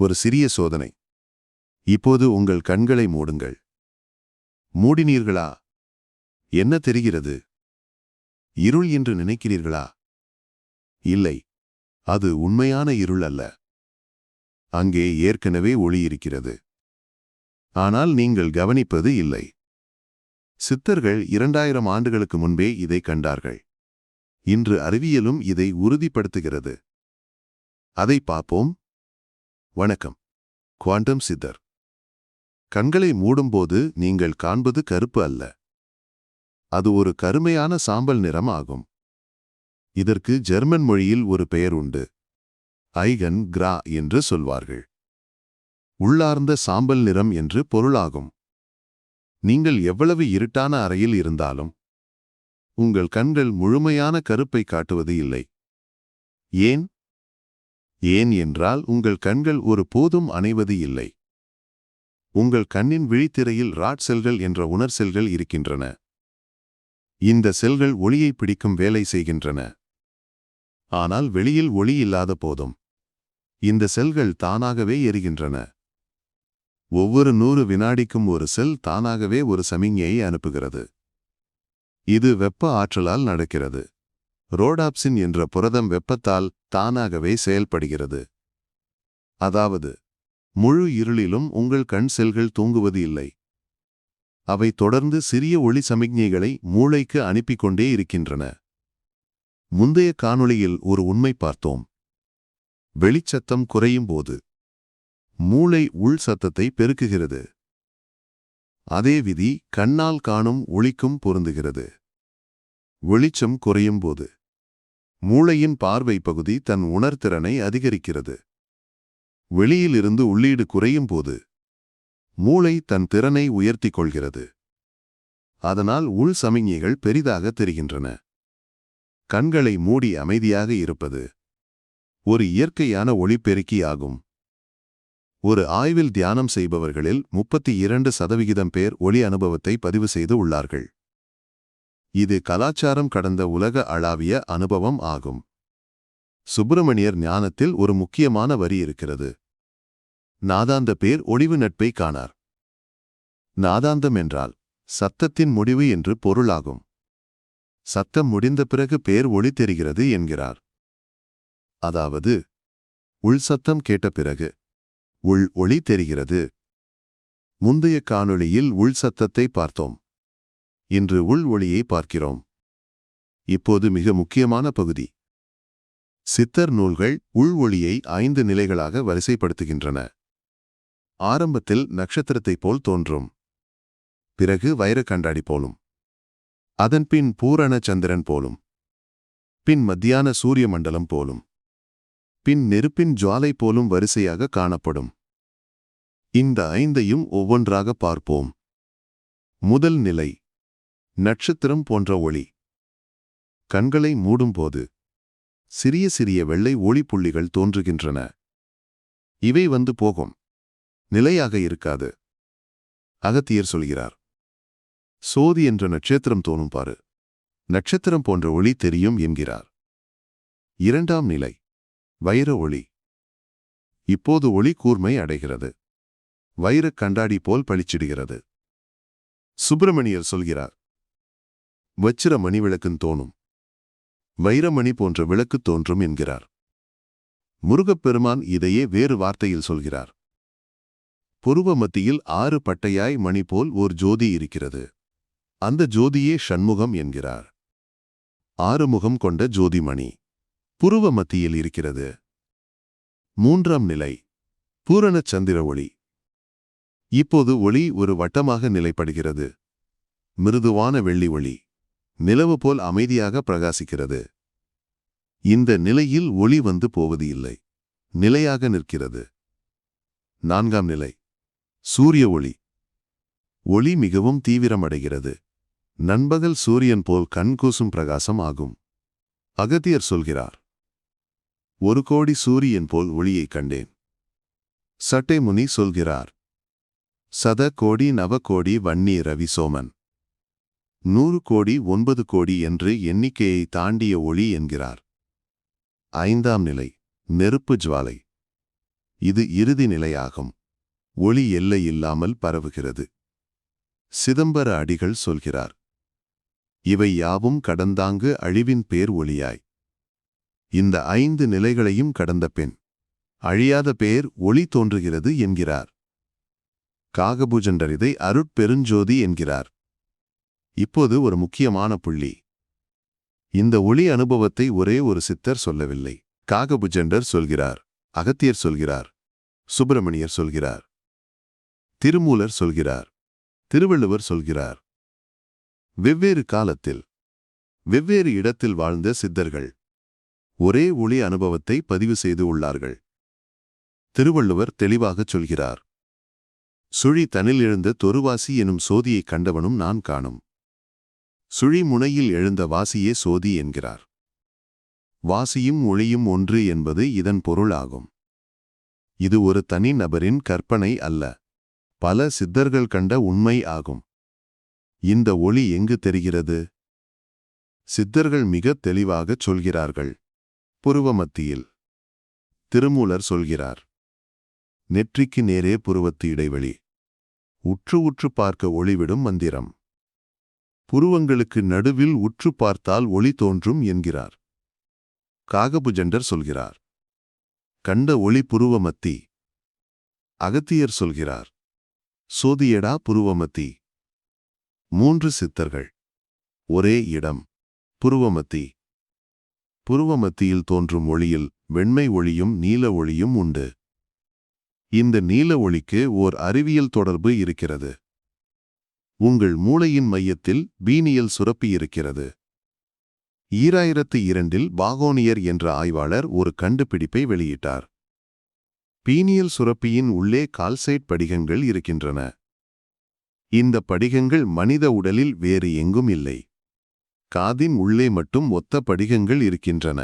ஒரு சிறிய சோதனை. இப்போது உங்கள் கண்களை மூடுங்கள். மூடினீர்களா? என்ன தெரிகிறது? இருள் என்று நினைக்கிறீர்களா? இல்லை. அது உண்மையான இருள் அல்ல. அங்கே ஏற்கனவே ஒளி இருக்கிறது. ஆனால் நீங்கள் கவனிப்பது இல்லை. சித்தர்கள் இரண்டாயிரம் ஆண்டுகளுக்கு முன்பே இதை கண்டார்கள். இன்று அறிவியலும் இதை உறுதிப்படுத்துகிறது. அதை பார்ப்போம். வணக்கம். குவாண்டம் சித்தர். கண்களை மூடும்போது நீங்கள் காண்பது கருப்பு அல்ல. அது ஒரு கருமையான சாம்பல் நிறம் ஆகும். இதற்கு ஜெர்மன் மொழியில் ஒரு பெயர் உண்டு. ஐகன் கிரா என்று சொல்வார்கள். உள்ளார்ந்த சாம்பல் நிறம் என்று பொருளாகும். நீங்கள் எவ்வளவு இருட்டான அறையில் இருந்தாலும் உங்கள் கண்கள் முழுமையான கருப்பை காட்டுவது இல்லை. ஏன்? ஏன் என்றால் உங்கள் கண்கள் ஒரு போதும் அணைவது இல்லை. உங்கள் கண்ணின் விழித்திரையில் ராட் செல்கள் என்ற உணர் செல்கள் இருக்கின்றன. இந்த செல்கள் ஒளியை பிடிக்கும் வேலை செய்கின்றன. ஆனால் வெளியில் ஒளி இல்லாத போதும். இந்த செல்கள் தானாகவே எரிகின்றன. ஒவ்வொரு நூறு வினாடிக்கும் ஒரு செல் தானாகவே ஒரு சமிஞ்ஞையை அனுப்புகிறது. இது வெப்ப ஆற்றலால் நடக்கிறது. ரோடாப்சின் என்ற புரதம் வெப்பத்தால் தானாகவே செயல்படுகிறது. அதாவது முழு இருளிலும் உங்கள் கண் செல்கள் தூங்குவது இல்லை. அவை தொடர்ந்து சிறிய ஒளி சமிக்ஞைகளை மூளைக்கு அனுப்பிக் கொண்டே இருக்கின்றன. முந்தைய காணொளியில் ஒரு உண்மை பார்த்தோம். வெளிச்சத்தம் குறையும் போது மூளை உள் சத்தத்தை பெருக்குகிறது. அதே விதி கண்ணால் காணும் ஒளிக்கும் பொருந்துகிறது. வெளிச்சம் குறையும் போது மூளையின் பார்வை பகுதி தன் உணர்திறனை அதிகரிக்கிறது. வெளியிலிருந்து உள்ளீடு குறையும் போது மூளை தன் திறனை உயர்த்திக் கொள்கிறது அதனால் உள் சமிஞ்ஞைகள் பெரிதாக தெரிகின்றன. கண்களை மூடி அமைதியாக இருப்பது ஒரு இயற்கையான ஒளிப்பெருக்கி ஆகும். ஒரு ஆய்வில் தியானம் செய்பவர்களில் முப்பத்தி இரண்டு சதவிகிதம் பேர் ஒளி அனுபவத்தை பதிவு செய்து உள்ளார்கள். இது கலாச்சாரம் கடந்த உலக அளாவிய அனுபவம் ஆகும். சுப்பிரமணியர் ஞானத்தில் ஒரு முக்கியமான வரி இருக்கிறது. நாதாந்த பேர் ஒளிவு நட்பை காணார். நாதாந்தம் என்றால் சத்தத்தின் முடிவு என்று பொருளாகும். சத்தம் முடிந்த பிறகு பேர் ஒளி தெரிகிறது என்கிறார். அதாவது உள் சத்தம் கேட்ட பிறகு உள் ஒளி தெரிகிறது. முந்தைய காணொளியில் உள் சத்தத்தை பார்த்தோம். இன்று உள் ஒளியை பார்க்கிறோம். இப்போது மிக முக்கியமான பகுதி. சித்தர் நூல்கள் உள் ஒளியை ஐந்து நிலைகளாக வரிசைப்படுத்துகின்றன. ஆரம்பத்தில் நட்சத்திரத்தைப் போல் தோன்றும். பிறகு வைர கண்டாடி போலும். அதன்பின் பூரண சந்திரன் போலும். பின் மத்தியான சூரிய மண்டலம் போலும். பின் நெருப்பின் ஜுவாலை போலும் வரிசையாக காணப்படும். இந்த ஐந்தையும் ஒவ்வொன்றாக பார்ப்போம். முதல் நிலை. நட்சத்திரம் போன்ற ஒளி. கண்களை மூடும்போது சிறிய சிறிய வெள்ளை ஒளிப்புள்ளிகள் தோன்றுகின்றன. இவை வந்து போகும். நிலையாக இருக்காது. அகத்தியர் சொல்கிறார். சோதி என்ற நட்சத்திரம் தோணும் பாரு. நட்சத்திரம் போன்ற ஒளி தெரியும் என்கிறார். இரண்டாம் நிலை. வைர ஒளி. இப்போது ஒளி கூர்மை அடைகிறது. வைரக் கண்டாடி போல் பளிச்சிடுகிறது. சுப்பிரமணியர் சொல்கிறார். வச்சிர மணி விளக்குன் தோணும். வைரமணி போன்ற விளக்கு தோன்றும் என்கிறார். முருகப்பெருமான் இதையே வேறு வார்த்தையில் சொல்கிறார். புருவ மத்தியில் ஆறு பட்டையாய் மணி போல் ஓர் ஜோதி இருக்கிறது. அந்த ஜோதியே ஷண்முகம் என்கிறார். ஆறு முகம் கொண்ட ஜோதிமணி புருவ மத்தியில் இருக்கிறது. மூன்றாம் நிலை. பூரண சந்திர ஒளி. இப்போது ஒளி ஒரு வட்டமாக நிலைப்படுகிறது. மிருதுவான வெள்ளி ஒளி. நிலவு போல் அமைதியாக பிரகாசிக்கிறது. இந்த நிலையில் ஒளி வந்து போவது இல்லை. நிலையாக நிற்கிறது. நான்காம் நிலை. சூரிய ஒளி. ஒளி மிகவும் தீவிரமடைகிறது. நண்பகல் சூரியன் போல் கண்கூசும் பிரகாசம் ஆகும். அகத்தியர் சொல்கிறார் ஒரு கோடி சூரியன் போல் ஒளியைக் கண்டேன். சட்டை முனி சொல்கிறார் சத கோடி நவ கோடி வன்னி ரவி சோமன். நூறு கோடி ஒன்பது கோடி என்று எண்ணிக்கையை தாண்டிய ஒளி என்கிறார். ஐந்தாம் நிலை நெருப்பு ஜுவாலை. இது இறுதி நிலையாகும். ஒளி எல்லை இல்லாமல் பரவுகிறது. சிதம்பர அடிகள் சொல்கிறார். இவை யாவும் கடந்தாங்கு அழிவின் பேர் ஒளியாய். இந்த ஐந்து நிலைகளையும் கடந்த பெண். அழியாத பேர் ஒளி தோன்றுகிறது என்கிறார். காகபூஜண்டர் இதை அருட்பெருஞ்சோதி என்கிறார். இப்போது ஒரு முக்கியமான புள்ளி. இந்த ஒளி அனுபவத்தை ஒரே ஒரு சித்தர் சொல்லவில்லை. காகபுஜண்டர் சொல்கிறார் அகத்தியர் சொல்கிறார் சுப்பிரமணியர் சொல்கிறார் திருமூலர் சொல்கிறார் திருவள்ளுவர் சொல்கிறார். வெவ்வேறு காலத்தில் வெவ்வேறு இடத்தில் வாழ்ந்த சித்தர்கள் ஒரே ஒளி அனுபவத்தை பதிவு செய்து உள்ளார்கள். திருவள்ளுவர் தெளிவாகச் சொல்கிறார் சுழி தனில் எழுந்த தொருவாசி எனும் சோதியைக் கண்டவனும் நான் காணும். சுழிமுனையில் எழுந்த வாசியே சோதி என்கிறார். வாசியும் ஒளியும் ஒன்று என்பது இதன் பொருளாகும் இது ஒரு தனி நபரின் கற்பனை அல்ல. பல சித்தர்கள் கண்ட உண்மை ஆகும். இந்த ஒளி எங்கு தெரிகிறது? சித்தர்கள் மிக தெளிவாகச் சொல்கிறார்கள். புருவமத்தியில். திருமூலர் சொல்கிறார். நெற்றிக்கு நேரே புருவத்து இடைவெளி. உற்று உற்று பார்க்க ஒளிவிடும் மந்திரம். புருவங்களுக்கு நடுவில் உற்று பார்த்தால் ஒளி தோன்றும் என்கிறார். காகபுஜண்டர் சொல்கிறார். கண்ட ஒளி புருவமத்தி. அகத்தியர் சொல்கிறார். சோதியடா புருவமத்தி. மூன்று சித்தர்கள். ஒரே இடம். புருவமத்தி. புருவமத்தியில் தோன்றும் ஒளியில் வெண்மை ஒளியும் நீல ஒளியும் உண்டு. இந்த நீல ஒளிக்கு ஓர் அறிவியல் தொடர்பு இருக்கிறது. உங்கள் மூளையின் மையத்தில் பீனியல் சுரப்பி இருக்கிறது ஈராயிரத்து இரண்டில் பாகோனியர் என்ற ஆய்வாளர் ஒரு கண்டுபிடிப்பை வெளியிட்டார். பீனியல் சுரப்பியின் உள்ளே கால்சைட் படிகங்கள் இருக்கின்றன. இந்த படிகங்கள் மனித உடலில் வேறு எங்கும் இல்லை. காதின் உள்ளே மட்டும் ஒத்த படிகங்கள் இருக்கின்றன.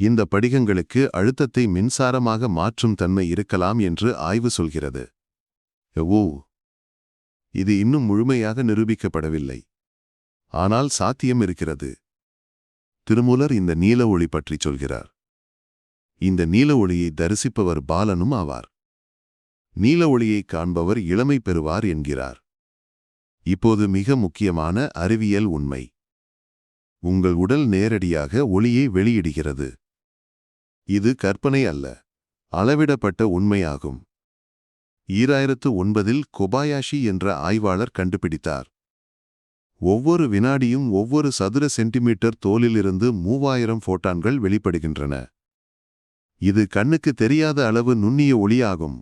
இந்த படிகங்களுக்கு அழுத்தத்தை மின்சாரமாக மாற்றும் தன்மை இருக்கலாம் என்று ஆய்வு சொல்கிறது. ஓ இது இன்னும் முழுமையாக நிரூபிக்கப்படவில்லை. ஆனால் சாத்தியம் இருக்கிறது. திருமூலர் இந்த நீல ஒளி பற்றி சொல்கிறார். இந்த நீல ஒளியை தரிசிப்பவர் பாலனும் ஆவார். நீல ஒளியை காண்பவர் இளமை பெறுவார் என்கிறார். இப்போது மிக முக்கியமான அறிவியல் உண்மை. உங்கள் உடல் நேரடியாக ஒளியை வெளியிடுகிறது. இது கற்பனை அல்ல. அளவிடப்பட்ட உண்மையாகும். ஈராயிரத்து ஒன்பதில் கொபாயாஷி என்ற ஆய்வாளர் கண்டுபிடித்தார். ஒவ்வொரு வினாடியும் ஒவ்வொரு சதுர சென்டிமீட்டர் தோலிலிருந்து மூவாயிரம் ஃபோட்டான்கள் வெளிப்படுகின்றன. இது கண்ணுக்கு தெரியாத அளவு நுண்ணிய ஒளியாகும்.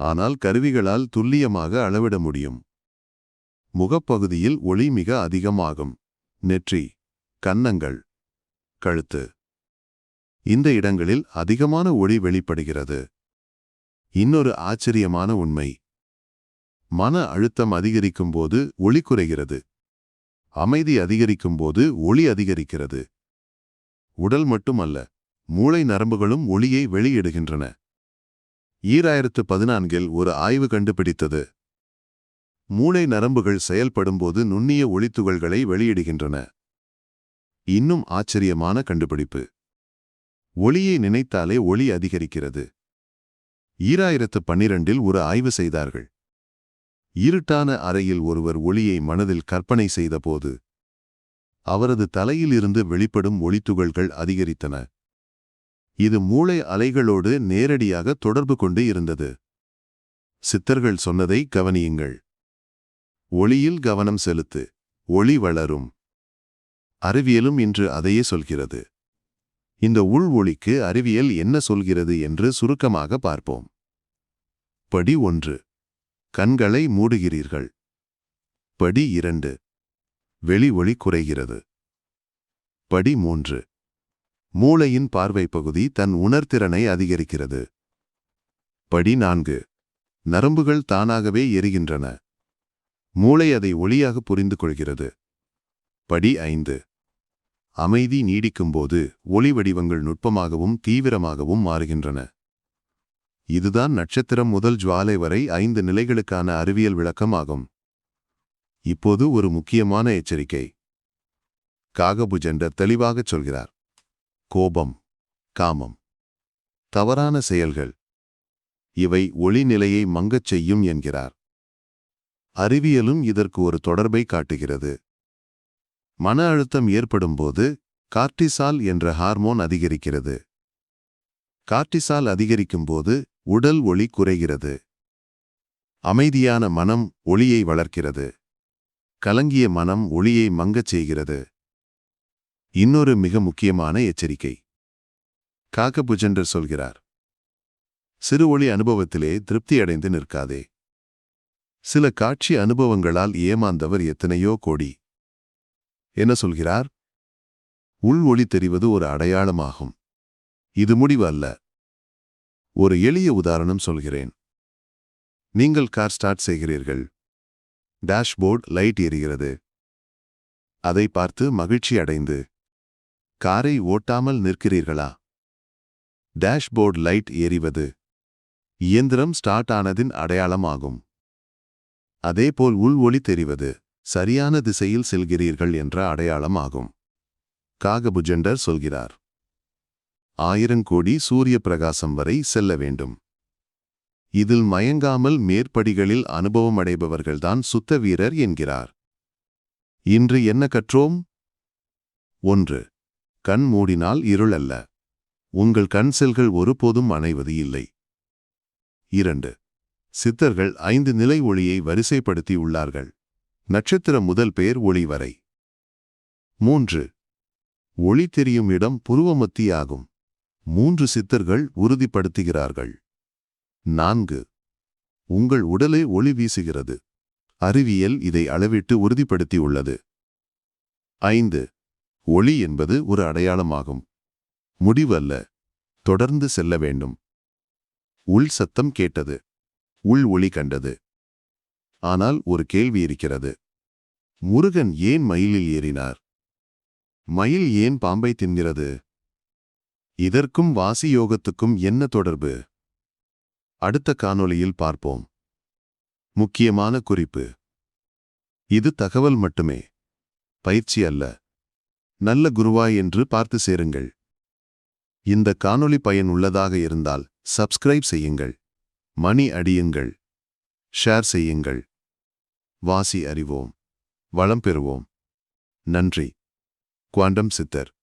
ஆனால் கருவிகளால் துல்லியமாக அளவிட முடியும். முகப்பகுதியில் ஒளி மிக அதிகமாகும். நெற்றி கன்னங்கள் கழுத்து. இந்த இடங்களில் அதிகமான ஒளி வெளிப்படுகிறது. இன்னொரு ஆச்சரியமான உண்மை. மன அழுத்தம் அதிகரிக்கும்போது ஒளி குறைகிறது. அமைதி அதிகரிக்கும்போது ஒளி அதிகரிக்கிறது. உடல் மட்டுமல்ல மூளை நரம்புகளும் ஒளியை வெளியிடுகின்றன. ஈராயிரத்து பதினான்கில் ஒரு ஆய்வு கண்டுபிடித்தது. மூளை நரம்புகள் செயல்படும்போது நுண்ணிய ஒளித்துகள்களை வெளியிடுகின்றன. இன்னும் ஆச்சரியமான கண்டுபிடிப்பு. ஒளியை நினைத்தாலே ஒளி அதிகரிக்கிறது. ஈராயிரத்து பன்னிரண்டில் ஒரு ஆய்வு செய்தார்கள். இருட்டான அறையில் ஒருவர் ஒளியை மனதில் கற்பனை செய்தபோது அவரது தலையிலிருந்து வெளிப்படும் ஒளித்துகள்கள் அதிகரித்தன. இது மூளை அலைகளோடு நேரடியாக தொடர்பு கொண்டு இருந்தது. சித்தர்கள் சொன்னதை கவனியுங்கள். ஒளியில் கவனம் செலுத்து. ஒளி வளரும். அறிவியலும் இன்று அதையே சொல்கிறது. இந்த உள் ஒளிக்கு அறிவியல் என்ன சொல்கிறது என்று சுருக்கமாக பார்ப்போம். படி ஒன்று. கண்களை மூடுகிறீர்கள். படி இரண்டு. வெளி ஒளி குறைகிறது. படி மூன்று. மூளையின் பார்வை பகுதி தன் உணர்திறனை அதிகரிக்கிறது. படி நான்கு. நரம்புகள் தானாகவே எரிகின்றன. மூளை அதை ஒளியாக புரிந்து கொள்கிறது படி ஐந்து. அமைதி நீடிக்கும்போது ஒளி வடிவங்கள் நுட்பமாகவும் தீவிரமாகவும் மாறுகின்றன. இதுதான் நட்சத்திரம் முதல் ஜுவாலை வரை ஐந்து நிலைகளுக்கான அறிவியல் விளக்கம் ஆகும். இப்போது ஒரு முக்கியமான எச்சரிக்கை. காகபுஜெண்டர் தெளிவாகச் சொல்கிறார். கோபம் காமம் தவறான செயல்கள் இவை ஒளி நிலையை மங்கச் செய்யும் என்கிறார். அறிவியலும் இதற்கு ஒரு தொடர்பை காட்டுகிறது. மன அழுத்தம் ஏற்படும்போது கார்டிசால் என்ற ஹார்மோன் அதிகரிக்கிறது. கார்டிசால் அதிகரிக்கும்போது உடல் ஒளி குறைகிறது. அமைதியான மனம் ஒளியை வளர்க்கிறது. கலங்கிய மனம் ஒளியை மங்கச் செய்கிறது. இன்னொரு மிக முக்கியமான எச்சரிக்கை. காக்கபுஜெண்டர் சொல்கிறார் சிறு ஒளி அனுபவத்திலே திருப்தியடைந்து நிற்காதே. சில காட்சி அனுபவங்களால் ஏமாந்தவர் எத்தனையோ கோடி. என்ன சொல்கிறார்? உள் ஒளி தெரிவது ஒரு அடையாளமாகும். இது முடிவு அல்ல. ஒரு எளிய உதாரணம் சொல்கிறேன். நீங்கள் கார் ஸ்டார்ட் செய்கிறீர்கள். டேஷ்போர்ட் லைட் எரிகிறது. அதை பார்த்து மகிழ்ச்சி அடைந்து காரை ஓட்டாமல் நிற்கிறீர்களா? டேஷ்போர்ட் லைட் எரிவது இயந்திரம் ஸ்டார்ட் ஆனதின் அடையாளமாகும். அதேபோல் உள் ஒளி தெரிவது சரியான திசையில் செல்கிறீர்கள் என்ற அடையாளம் ஆகும் காகபுஜெண்டர் சொல்கிறார். ஆயிரங்கோடி சூரிய பிரகாசம் வரை செல்ல வேண்டும். இதில் மயங்காமல் மேற்படிகளில் அனுபவம் அடைபவர்கள்தான் சுத்த வீரர் என்கிறார். இன்று என்ன கற்றோம்? ஒன்று. கண் மூடினால் இருள் அல்ல. உங்கள் கண் செல்கள் ஒருபோதும் அணைவது இல்லை. இரண்டு. சித்தர்கள் ஐந்து நிலை ஒளியை வரிசைப்படுத்தி உள்ளார்கள். நட்சத்திரம் முதல் பேர் ஒளி வரை. மூன்று. ஒளி தெரியும் இடம் புருவமத்தியாகும் மூன்று சித்தர்கள் உறுதிப்படுத்துகிறார்கள். நான்கு. உங்கள் உடலை ஒளி வீசுகிறது. அறிவியல் இதை அளவிட்டு உறுதிப்படுத்தியுள்ளது. ஐந்து. ஒளி என்பது ஒரு அடையாளமாகும். முடிவல்ல. தொடர்ந்து செல்ல வேண்டும். உள் சத்தம் கேட்டது. உள் ஒளி கண்டது. ஆனால் ஒரு கேள்வி இருக்கிறது. முருகன் ஏன் மயிலில் ஏறினார்? மயில் ஏன் பாம்பை தின்கிறது? இதற்கும் வாசி யோகத்துக்கும் என்ன தொடர்பு? அடுத்த காணொளியில் பார்ப்போம். முக்கியமான குறிப்பு. இது தகவல் மட்டுமே. பயிற்சி அல்ல. நல்ல குருவாய் என்று பார்த்து சேருங்கள். இந்த காணொளி பயன் உள்ளதாக இருந்தால் சப்ஸ்கிரைப் செய்யுங்கள். மணி அடியுங்கள். ஷேர் செய்யுங்கள். வாசி அறிவோம். வளம் பெறுவோம். நன்றி. குவாண்டம் சித்தர்.